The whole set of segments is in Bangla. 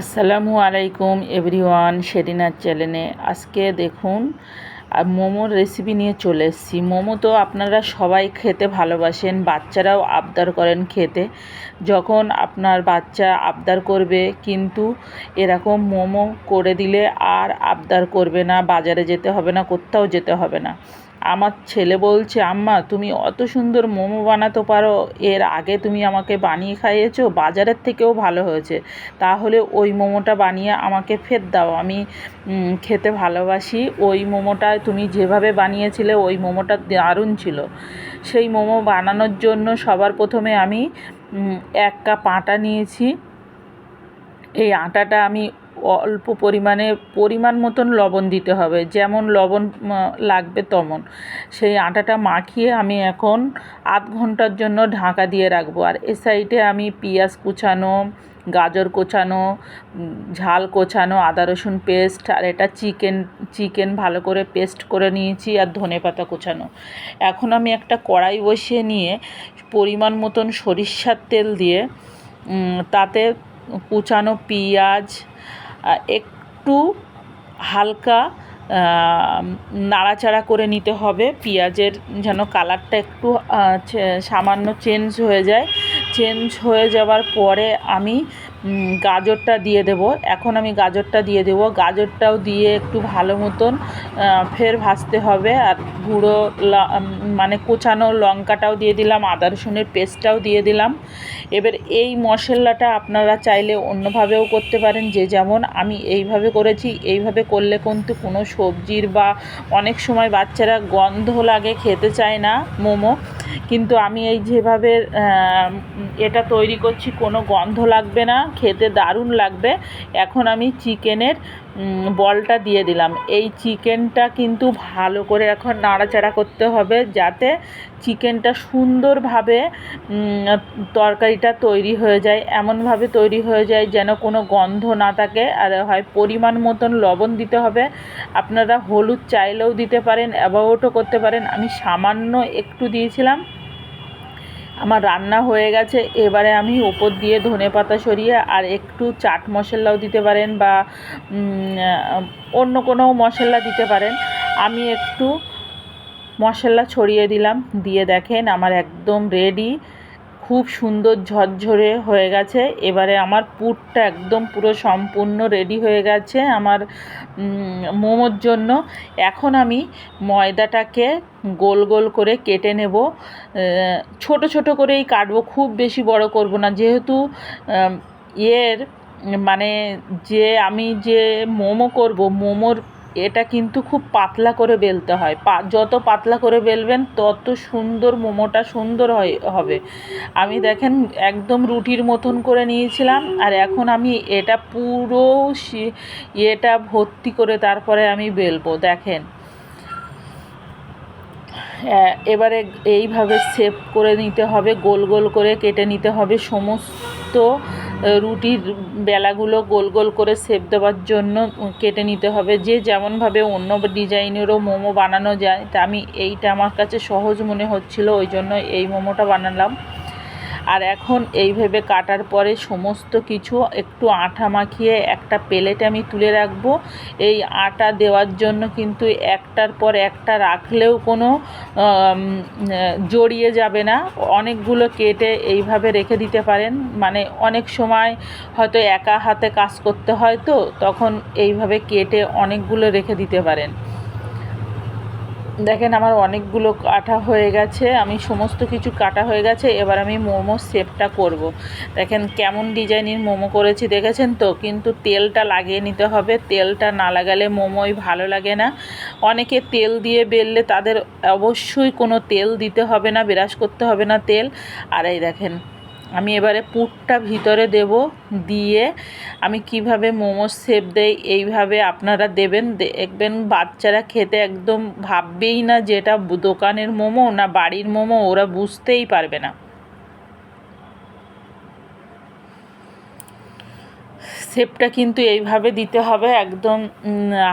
আসসালামু আলাইকুম এভরিওয়ান শেরিনার চ্যানেলে। আজকে দেখুন মোমোর রেসিপি নিয়ে চলে এসেছি। মোমো তো আপনারা সবাই খেতে ভালোবাসেন, বাচ্চারাও আবদার করেন খেতে। যখন আপনার বাচ্চা আবদার করবে, কিন্তু এরকম মোমো করে দিলে আর আবদার করবে না, বাজারে যেতে হবে না, কোথাও যেতে হবে না। আমার ছেলে বলছে, আম্মা, তুমি অত সুন্দর মোমো বানাতে পারো, এর আগে তুমি আমাকে বানিয়ে খাইয়েছো, বাজারের থেকেও ভালো হয়েছে। তাহলে ওই মোমোটা বানিয়ে আমাকে ফের দাও। আমি খেতে ভালোবাসি। ওই মোমোটা তুমি যেভাবে বানিয়েছিলে, ওই মোমোটা দারুণ ছিল। সেই মোমো বানানোর জন্য সবার প্রথমে আমি এক কাপ আটা নিয়েছি। এই আটাটা আমি অল্প পরিমাণে, পরিমাণ মতন লবণ দিতে হবে। যেমন লবণ লাগবে তেমন। সেই আটাটা মাখিয়ে আমি এখন আধ ঘণ্টার জন্য ঢাকা দিয়ে রাখব। আর এ সাইডে আমি পেঁয়াজ কুচানো, গাজর কোচানো ঝাল কোচানো, আদা রসুন পেস্ট, আর এটা চিকেন চিকেন ভালো করে পেস্ট করে নিয়েছি, আর ধনে পাতা কোচানো। এখন আমি একটা কড়াই বসিয়ে নিয়ে পরিমাণ মতন সরিষার তেল দিয়ে তাতে কুচানো পেঁয়াজ একটু হালকা নাড়াচাড়া করে নিতে হবে। পেঁয়াজের যেন কালারটা একটু সামান্য চেঞ্জ হয়ে যায়। চেঞ্জ হয়ে যাওয়ার পরে আমি গাজরটা দিয়ে দেব। এখন আমি গাজরটা দিয়ে দেব। গাজরটাও দিয়ে একটু ভালো মতন ফের ভাজতে হবে। আর গুঁড়ো মানে কোচানো লঙ্কাটাও দিয়ে দিলাম, আদা রসুনের পেস্টটাও দিয়ে দিলাম। এবার এই মশলাটা আপনারা চাইলে অন্যভাবেও করতে পারেন, যে যেমন আমি এইভাবে করেছি, এইভাবে করলে কিন্তু কোনো সবজির বা অনেক সময় বাচ্চারা গন্ধ লাগে, খেতে চায় না, মোমো। কিন্তু আমি এই যেভাবে এটা তৈরি করছি, কোনো গন্ধ লাগবে না, খেতে দারুণ লাগবে। এখন আমি চিকেনের বলটা দিয়ে দিলাম। এই চিকেনটা কিন্তু ভালো করে এখন নাড়াচাড়া করতে হবে যাতে চিকেনটা সুন্দরভাবে তরকারিটা তৈরি হয়ে যায়, এমনভাবে তৈরি হয়ে যায় যেন কোনো গন্ধ না থাকে। আর হয় পরিমাণ মতন লবণ দিতে হবে। আপনারা হলুদ চাইলেও দিতে পারেন অ্যাবাউটও করতে পারেন। আমি সামান্য একটু দিয়েছিলাম। আমার রান্না হয়ে গেছে। এবারে আমি ওপর দিয়ে ধনে পাতা সরিয়ে আর একটু চাট মশলাও দিতে পারেন বা অন্য কোনো মশলা দিতে পারেন। আমি একটু মশলা ছড়িয়ে দিলাম। দিয়ে দেখেন আমার একদম রেডি খুব সুন্দর ঝরঝরে হয়ে গেছে। এবারে আমার পুরটা একদম পুরো সম্পূর্ণ রেডি হয়ে গেছে আমার মোমোর জন্য। এখন আমি ময়দাটাকে গোল গোল করে কেটে নেব। ছোট ছোট করেই কাটবো, খুব বেশি বড় করব না। যেহেতু এর মানে যে আমি যে মোমো করব, মোমোর এটা কিন্তু খুব পাতলা করে বেলতে হয়। যত পাতলা করে বেলবেন, তত সুন্দর মোমোটা সুন্দর হয়, হবে। আমি দেখেন, একদম রুটির মতন করে নিয়েছিলাম, আর এখন আমি এটা পুরো এটা ভর্তি করে তারপরে আমি বেলবো, দেখেন। এবারে এইভাবে সেভ করে নিতে হবে, গোল গোল করে কেটে নিতে হবে, সমস্ত রুটির বেলাগুলো গোল গোল করে সেপ দেওয়ার জন্য কেটে নিতে হবে। যে যেমনভাবে অন্য ডিজাইনেরও মোমো বানানো যায়, তা আমি এইটা আমার কাছে সহজ মনে হচ্ছিল, ওই জন্য এই মোমোটা বানালাম। আর এখন এইভাবে কাটার পরে সমস্ত কিছু একটু আঠা মাখিয়ে একটা প্লেটে আমি তুলে রাখব। এই আটা দেওয়ার জন্য কিন্তু একটার পর একটা রাখলেও কোনো জড়িয়ে যাবে না। অনেকগুলো কেটে এইভাবে রেখে দিতে পারেন। মানে অনেক সময় হয়তো একা হাতে কাজ করতে হয় তো, তখন এইভাবে কেটে অনেকগুলো রেখে দিতে পারেন। দেখেন আমার অনেকগুলো কাটা হয়ে গেছে, আমি সমস্ত কিছু কাটা হয়ে গেছে, এবার আমি মোমো শেপটা করব। দেখেন কেমন ডিজাইনের মোমো করেছি, দেখেছেন তো? কিন্তু তেলটা লাগিয়ে নিতে হবে, তেলটা না লাগালে মোমোই ভালো লাগে না। অনেকে তেল দিয়ে বেললে তাদের অবশ্যই কোনো তেল দিতে হবে না বিরাস করতে হবে না তেল। আর এই দেখেন আমি এবারে পুরটা ভিতরে দেব, দিয়ে আমি কীভাবে মোমো শেপ দেই এইভাবে আপনারা দেবেন। দেখবেন বাচ্চারা খেতে একদম ভাববেই না যেটা দোকানের মোমো না বাড়ির মোমো, ওরা বুঝতেই পারবে না। শেপটা কিন্তু এইভাবে দিতে হবে, একদম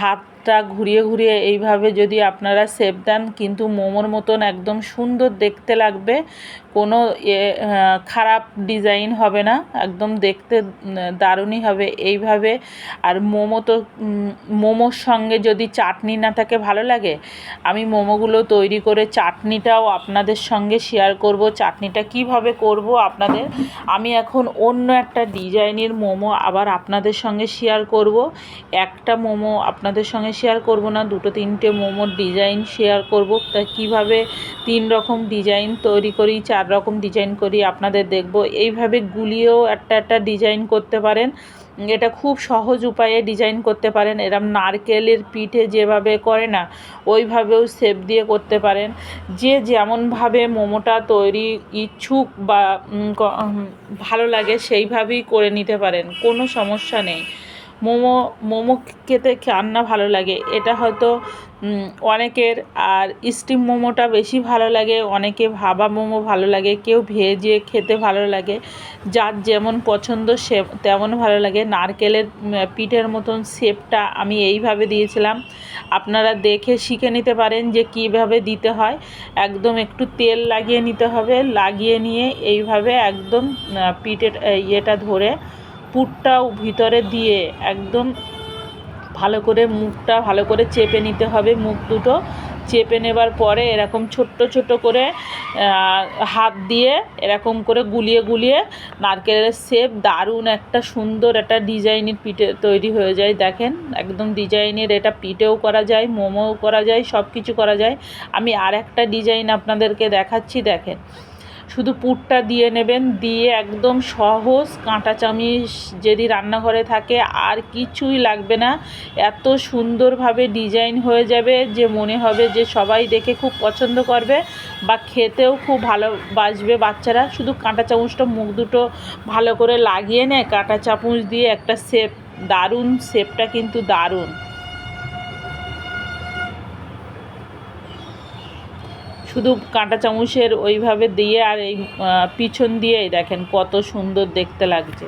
হাত হাতটা ঘুরিয়ে ঘুরিয়ে এইভাবে যদি আপনারা শেপ দেন, কিন্তু মোমোর মতন একদম সুন্দর দেখতে লাগবে। কোনো খারাপ ডিজাইন হবে না, একদম দেখতে দারুণই হবে এইভাবে। আর মোমো তো মোমোর সঙ্গে যদি চাটনি না থাকে, ভালো লাগে? আমি মোমোগুলো তৈরি করে চাটনিটাও আপনাদের সঙ্গে শেয়ার করব, চাটনিটা কীভাবে করব আপনাদের। আমি এখন অন্য একটা ডিজাইনের মোমো আবার আপনাদের সঙ্গে শেয়ার করব। একটা মোমো আপনাদের সঙ্গে শেয়ার করব না, দুটো তিনটে মোমোর ডিজাইন শেয়ার করব। তা কীভাবে তিন রকম ডিজাইন তৈরি করি, চার রকম ডিজাইন করি, আপনাদের দেখব। এইভাবে গুলিয়েও একটা একটা ডিজাইন করতে পারেন। এটা খুব সহজ উপায়ে ডিজাইন করতে পারেন। এরম নারকেলের পিঠে যেভাবে করে না, ওইভাবেও শেপ দিয়ে করতে পারেন। যে যেমনভাবে মোমোটা তৈরি ইচ্ছুক বা ভালো লাগে সেইভাবেই করে নিতে পারেন। কোনো সমস্যা নেই। মোমো মোমো খেতে রান্না ভালো লাগে। এটা হয়তো অনেকের, আর স্টিম মোমোটা বেশি ভালো লাগে, অনেকে ভাবা মোমো ভালো লাগে, কেউ ভেজে খেতে ভালো লাগে, যার যেমন পছন্দ সে তেমন ভালো লাগে। নারকেলের পিঠের মতন শেপটা আমি এইভাবে দিয়েছিলাম। আপনারা দেখে শিখে নিতে পারেন যে কীভাবে দিতে হয়। একদম একটু তেল লাগিয়ে নিতে হবে, লাগিয়ে নিয়ে এইভাবে একদম পিঠের ইয়েটা ধরে পুরটাও ভিতরে দিয়ে একদম ভালো করে মুখটা ভালো করে চেপে নিতে হবে, মুখ দুটো চেপে নেবার পরে এরকম ছোট্ট ছোট করে হাত দিয়ে এরকম করে গুলিয়ে গুলিয়ে নারকেলের শেপ দারুণ একটা সুন্দর একটা ডিজাইনের পিঠে তৈরি হয়ে যায়। দেখেন, একদম ডিজাইনের এটা পিঠেও করা যায়, মোমোও করা যায় সব কিছু করা যায়। আমি আর একটা ডিজাইন আপনাদেরকে দেখাচ্ছি, দেখেন। শুধু পুরটা দিয়ে নেবেন, দিয়ে একদম সহজ কাঁটা চামিচ যদি রান্নাঘরে থাকে আর কিছুই লাগবে না। এত সুন্দরভাবে ডিজাইন হয়ে যাবে যে মনে হবে যে সবাই দেখে খুব পছন্দ করবে বা খেতেও খুব ভালো বাসবে বাচ্চারা। শুধু কাঁটা চামচটা মুখ দুটো ভালো করে লাগিয়ে নেয় কাঁটা চামচ দিয়ে একটা শেপ, দারুণ শেপটা কিন্তু দারুণ। শুধু কাঁটা চামচের ওইভাবে দিয়ে আর এই পিছন দিয়েই দেখেন কত সুন্দর দেখতে লাগছে।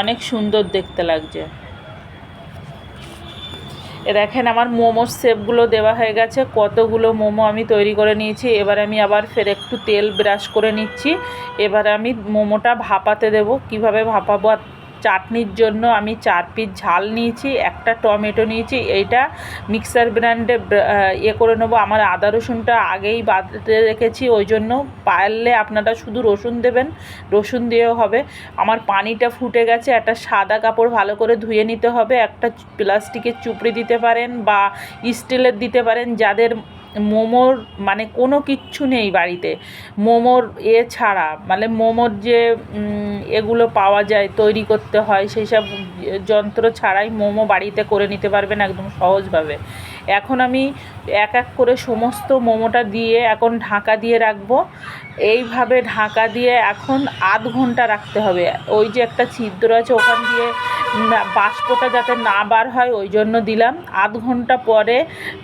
অনেক সুন্দর দেখতে লাগছে। এ দেখেন আমার মোমোর শেপগুলো দেওয়া হয়ে গেছে, কতগুলো মোমো আমি তৈরি করে নিয়েছি। এবার আমি আবার ফের একটু তেল ব্রাশ করে নিচ্ছি। এবার আমি মোমোটা ভাপাতে দেব। কীভাবে ভাপাবো চাটনির জন্য আমি চার পিস ঝাল নিয়েছি, একটা টমেটো নিয়েছি, এইটা মিক্সার ব্র্যান্ডে ইয়ে করে নেব। আমার আদা রসুনটা আগেই বাদতে রেখেছি, ওই জন্য পারলে আপনারা শুধু রসুন দেবেন, রসুন দিয়েও হবে। আমার পানিটা ফুটে গেছে, একটা সাদা কাপড় ভালো করে ধুয়ে নিতে হবে, একটা প্লাস্টিকের চুপড়ি দিতে পারেন বা স্টিলের দিতে পারেন, যাদের মোমোর মানে কোনো কিচ্ছু নেই বাড়িতে। মোমোর এ ছাড়া মানে মোমোর যে এগুলো পাওয়া যায়, তৈরি করতে হয়, সেই সব যন্ত্র ছাড়াই মোমো বাড়িতে করে নিতে পারবেন একদম সহজভাবে। এখন আমি এক এক করে সমস্ত মোমোটা দিয়ে এখন ঢাকা দিয়ে রাখব। এইভাবে ঢাকা দিয়ে এখন আধ ঘণ্টা রাখতে হবে। ওই যে একটা ছিদ্র আছে, ওখান দিয়ে বাষ্পটা যাতে না বার হয়, ওই জন্য দিলাম। আধ ঘণ্টা পরে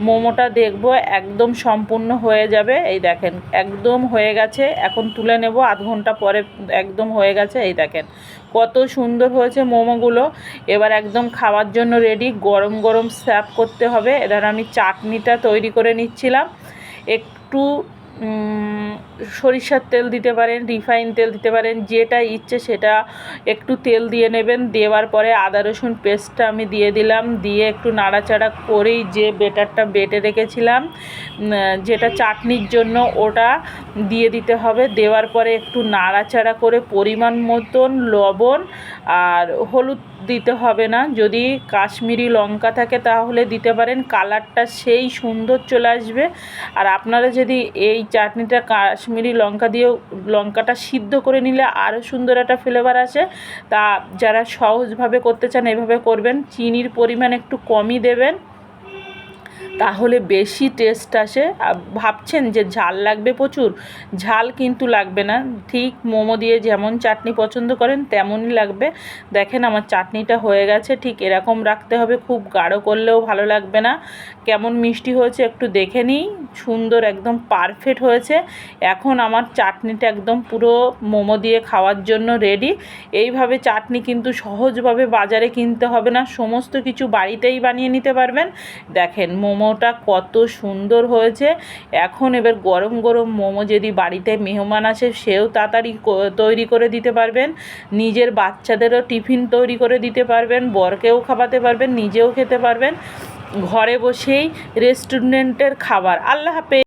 মোমোটা দেখব, একদম সম্পূর্ণ হয়ে যাবে। এই দেখেন, একদম হয়ে গেছে। এখন তুলে নেব, আধ ঘণ্টা পরে একদম হয়ে গেছে। এই দেখেন কত সুন্দর হয়েছে মোমোগুলো। এবার একদম খাওয়ার জন্য রেডি গরম গরম স্যাপ করতে হবে। এবার আমি চাটনিটা তৈরি করে নিচ্ছিলাম। একটু সরিষার তেল দিতে পারেন, রিফাইন তেল দিতে পারেন, যেটা ইচ্ছে সেটা একটু তেল দিয়ে নেবেন, দেওয়ার পরে আদা রসুন পেস্টটা আমি দিয়ে দিলাম, দিয়ে একটু নাড়াচাড়া করেই যে বেটারটা বেটে রেখেছিলাম যেটা চাটনির জন্য ওটা দিয়ে দিতে হবে, দেওয়ার পরে একটু নাড়াচাড়া করে পরিমাণ মতন লবণ আর হলুদ দিতে হবে না, যদি কাশ্মীরি লঙ্কা থাকে তাহলে দিতে পারেন, কালারটা সেই সুন্দর চলে আসবে, আর আপনারা যদি এই চাটনিটা কাশ্মীরি লঙ্কা দিয়েও লঙ্কাটা সিদ্ধ করে নিলে আরও সুন্দর একটা ফ্লেভার আসে। তা যারা সহজভাবে করতে চান, এভাবে করবেন। চিনির পরিমাণ একটু কমই দেবেন। তাহলে বেশি টেস্ট আসে। ভাবছেন যে ঝাল লাগবে প্রচুর। ঝাল কিন্তু লাগবে না। ঠিক মোমো দিয়ে যেমন চাটনি পছন্দ করেন, তেমনই লাগবে। দেখেন আমার চাটনিটা হয়ে গেছে। ঠিক এরকম রাখতে হবে। খুব গাঢ় করলেও ভালো লাগবে না। কেমন মিষ্টি হয়েছে একটু দেখে নিই। সুন্দর একদম পারফেক্ট হয়েছে। এখন আমার চাটনিটা একদম পুরো মোমো দিয়ে খাওয়ার জন্য রেডি এইভাবে চাটনি কিন্তু সহজভাবে বাজারে কিনতে হবে না। সমস্ত কিছু বাড়িতেই বানিয়ে নিতে পারবেন। দেখেন মোমোটা কত সুন্দর হয়েছে। এখন এবার গরম গরম মোমো যদি বাড়িতে মেহমান আসে, সেও তাড়াতাড়ি তৈরি করে দিতে পারবেন। নিজের বাচ্চাদেরও টিফিন তৈরি করে দিতে পারবেন। বরকেও খাওয়াতে পারবেন, নিজেও খেতে পারবেন। ঘরে বসেই রেস্টুরেন্টের খাবার। আল্লাহ হাফেজ।